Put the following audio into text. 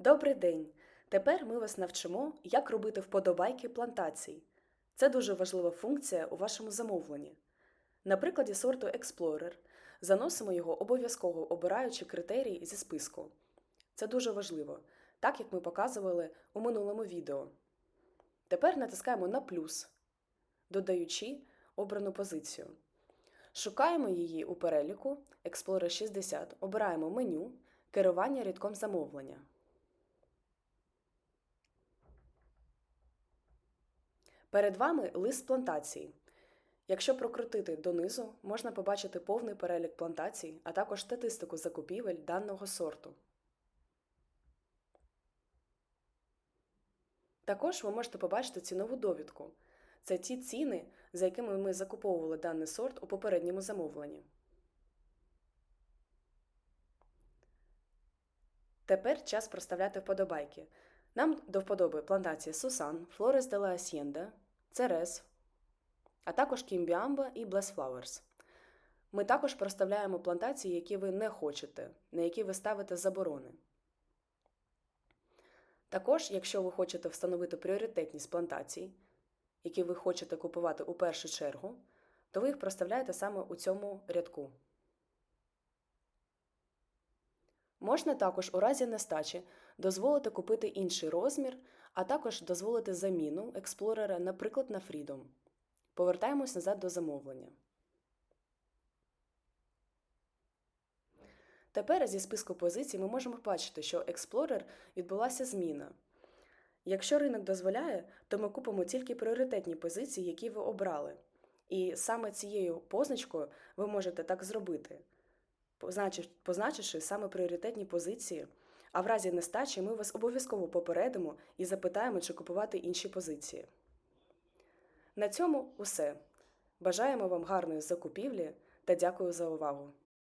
Добрий день! Тепер ми вас навчимо, як робити вподобайки плантацій. Це дуже важлива функція у вашому замовленні. На прикладі сорту Explorer заносимо його обов'язково обираючи критерії зі списку. Це дуже важливо, так як ми показували у минулому відео. Тепер натискаємо на плюс, додаючи обрану позицію. Шукаємо її у переліку Explorer 60, обираємо меню Керування рядком замовлення. Перед вами лист плантацій. Якщо прокрутити донизу, можна побачити повний перелік плантацій, а також статистику закупівель даного сорту. Також ви можете побачити цінову довідку. Це ті ціни, за якими ми закуповували даний сорт у попередньому замовленні. Тепер час проставляти вподобайки. Нам до вподоби плантації Сусан, Флорес де ла Асьєнда, Церес, а також Кімбіамба і Блес Flowers. Ми також проставляємо плантації, які ви не хочете, на які ви ставите заборони. Також, якщо ви хочете встановити пріоритетність плантацій, які ви хочете купувати у першу чергу, то ви їх проставляєте саме у цьому рядку. Можна також у разі нестачі дозволити купити інший розмір, а також дозволити заміну експлорера, наприклад, на Freedom. Повертаємось назад до замовлення. Тепер зі списку позицій ми можемо бачити, що Explorer відбулася зміна. Якщо ринок дозволяє, то ми купимо тільки пріоритетні позиції, які ви обрали. І саме цією позначкою ви можете так зробити позначивши саме пріоритетні позиції. А в разі нестачі ми вас обов'язково попередимо і запитаємо, чи купувати інші позиції. На цьому усе. Бажаємо вам гарної закупівлі та дякую за увагу!